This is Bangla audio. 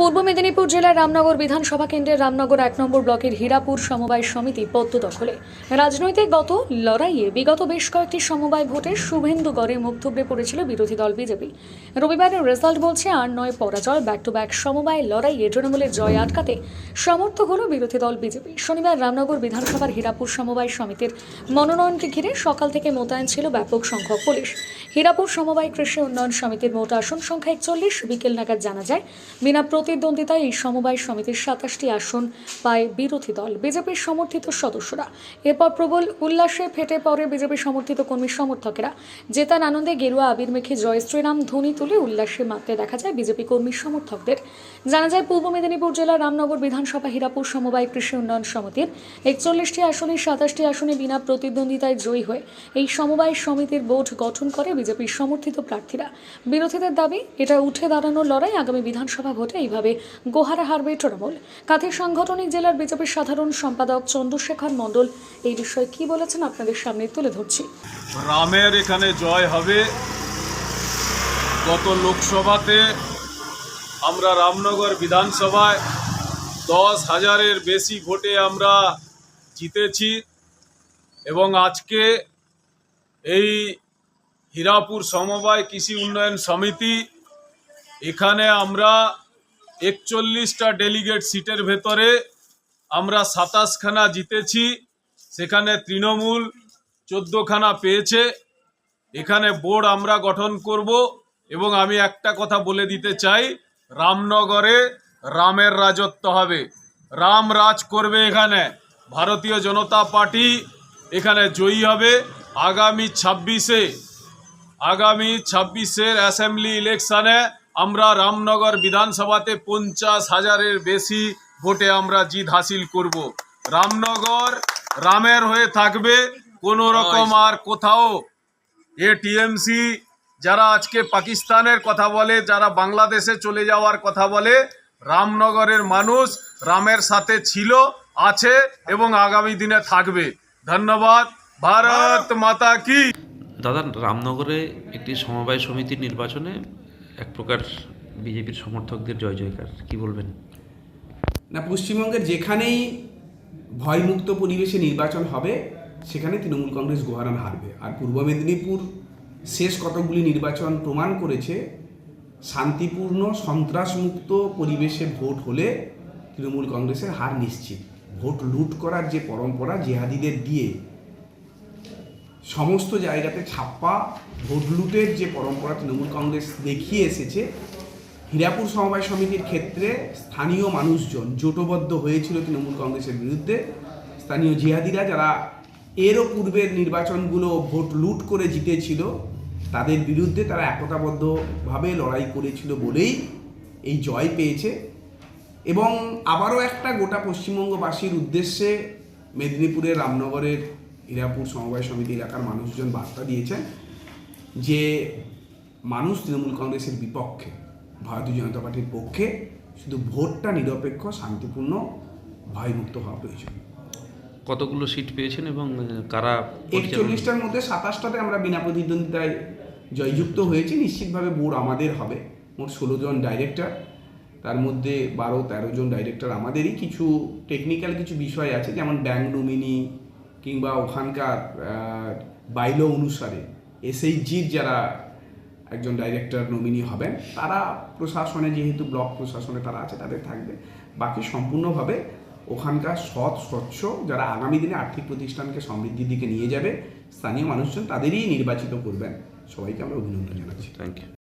পূর্ব মেদিনীপুর জেলার রামনগর বিধানসভা কেন্দ্রের রামনগর এক নম্বর ব্লকের হীরাপুর সমবায় সমিতি পদ্ম দখলে। রাজনৈতিক গত লড়াইয়ে বিগত বেশ কয়েকটি সমবায় ভোটে শুভেন্দুগড়ে মুখ থুবড়ে পড়েছিল বিরোধী দল বিজেপি। রবিবারের রেজাল্ট বলছে আর নয় পরাজয় ব্যাক টু ব্যাক সমবায় লড়াইয়ে তৃণমূলের জয় আটকাতে সমর্থক হল বিরোধী দল বিজেপি। শনিবার রামনগর বিধানসভার হীরাপুর সমবায় সমিতির মনোনয়নকে ঘিরে সকাল থেকে মোতায়েন ছিল ব্যাপক সংখ্যক পুলিশ। হীরাপুর সমবায় কৃষি উন্নয়ন সমিতির মোট আসন সংখ্যা একচল্লিশ, বিকেল নাগাদ জানা যায়। বিনা প্রতিদ্বন্দ্বিতায় এই সমবায় সমিতির সাতাশটি আসন পায় বিরোধী দল, বিজেপির সমর্থিত সদস্যরা। এরপর প্রবল উল্লাসে ফেটে পড়ে বিজেপি সমর্থিত কর্মী সমর্থকেরা। জেতার আনন্দে গেরুয়া আবির মেখে জয় শ্রীরাম ধ্বনি তুলে উল্লাসে মারতে দেখা যায় বিজেপি কর্মী সমর্থকদের। জানা যায়, পূর্ব মেদিনীপুর জেলার রামনগর বিধানসভা হীরাপুর সমবায় কৃষি উন্নয়ন সমিতির একচল্লিশটি আসনে সাতাশটি আসনে বিনা প্রতিদ্বন্দ্বিতায় জয়ী হয়ে এই সমবায় সমিতির বোর্ড গঠন করে বিজেপির সমর্থিত প্রার্থীরা। বিরোধীদের দাবি, এটা উঠে দাঁড়ানোর লড়াই আগামী বিধানসভা ভোটে এইভাবে গোহারা হারবে তৃণমূল। কাঁথি সাংগঠনিক জেলার বিজেপির সাধারণ সম্পাদক চন্দ্রশেখর মণ্ডল এই বিষয়ে কি বলেছেন আপনাদের সামনে তুলে ধরছি। রামের এখানে জয় হবে। গত লোকসভাতে আমরা রামনগর বিধানসভায় দশ হাজারের বেশি ভোটে আমরা জিতেছি এবং আজকে এই হীরাপুর সমবায় কৃষি উন্নয়ন সমিতি এখানে আমরা একচল্লিশটা ডেলিগেট সিটের ভেতরে আমরা সাতাশখানা জিতেছি, সেখানে তৃণমূল চোদ্দোখানা পেয়েছে। এখানে বোর্ড আমরা গঠন করব এবং আমি একটা কথা বলে দিতে চাই, রামনগরে রামের রাজত্ব হবে। রাম রাজ করবে এখানে, ভারতীয় জনতা পার্টি এখানে জয়ী হবে আগামী ছাব্বিশে। আগামী ছাব্বিশের অ্যাসেম্বলি ইলেকশনে আমরা রামনগর বিধানসভাতে পঞ্চাশ হাজারের বেশি ভোটে আমরা জিত হাসিল করব। রামনগর রামের হয়ে থাকবে কোনো রকম আর কোথাও। এ টিএমসি যারা আজকে পাকিস্তানের কথা বলে যারা বাংলাদেশে চলে যাওয়ার কথা বলে রামনগরের মানুষ রামের সাথে ছিল আছে এবং আগামী দিনে থাকবে। ধন্যবাদ। ভারত মাতা কি। দাদা রামনগরে একটি সমবায় সমিতির নির্বাচনে এক প্রকার বিজেপির সমর্থকদের জয় জয়কার, কি বলবেন? না, পশ্চিমবঙ্গের যেখানেই ভয়মুক্ত পরিবেশে নির্বাচন হবে, সেখানে তৃণমূল কংগ্রেস গোহারান হারবে। আর পূর্ব মেদিনীপুর শেষ কতগুলি নির্বাচন প্রমাণ করেছে, শান্তিপূর্ণ, সন্ত্রাসমুক্ত পরিবেশে ভোট হলে তৃণমূল কংগ্রেসের হার নিশ্চিত। ভোট লুট করার যে পরম্পরা জেহাদিদের দিয়ে সমস্ত জায়গাতে ছাপ্পা, ভোটলুটের যে পরম্পরা তৃণমূল কংগ্রেস দেখিয়ে এসেছে, হীরাপুর সমবায় সমিতির ক্ষেত্রে স্থানীয় মানুষজন জোটবদ্ধ হয়েছিল তৃণমূল কংগ্রেসের বিরুদ্ধে। স্থানীয় জিহাদিরা যারা এরও পূর্বের নির্বাচনগুলো ভোট লুট করে জিতেছিল, তাদের বিরুদ্ধে তারা একতাবদ্ধভাবে লড়াই করেছিল বলেই এই জয় পেয়েছে। এবং আবারও একটা গোটা পশ্চিমবঙ্গবাসীর উদ্দেশ্যে মেদিনীপুরের রামনগরের হীরাপুর সমবায় সমিতি এলাকার মানুষজন বার্তা দিয়েছেন যে মানুষ তৃণমূল কংগ্রেসের বিপক্ষে ভারতীয় জনতা পার্টির পক্ষে শুধু ভোটটা নিরপেক্ষ শান্তিপূর্ণ ভয়মুক্ত হওয়া প্রয়োজন। কতগুলো সিট পেয়েছেন এবং কারা একচল্লিশটার মধ্যে সাতাশটাতে আমরা বিনা প্রতিদ্বন্দ্বিতায় জয়যুক্ত হয়েছি নিশ্চিতভাবে বোর্ড আমাদের হবে। মোট ষোলো জন ডাইরেক্টর তার মধ্যে বারো তেরো জন ডাইরেক্টর আমাদেরই। কিছু টেকনিক্যাল কিছু বিষয় আছে যেমন ব্যাংক নমিনি কিংবা ওখানকার বাইল অনুসারে এসএইচজির যারা একজন ডাইরেক্টর নমিনি হবেন, তারা প্রশাসনে যেহেতু, ব্লক প্রশাসনে তারা আছে, তাদের থাকবে। বাকি সম্পূর্ণভাবে ওখানকার সৎ, স্বচ্ছ যারা আগামী দিনে আর্থিক প্রতিষ্ঠানকে সমৃদ্ধির দিকে নিয়ে যাবে, স্থানীয় মানুষজন তাদেরই নির্বাচিত করবেন। সবাইকে আমরা অভিনন্দন জানাচ্ছি। Thank you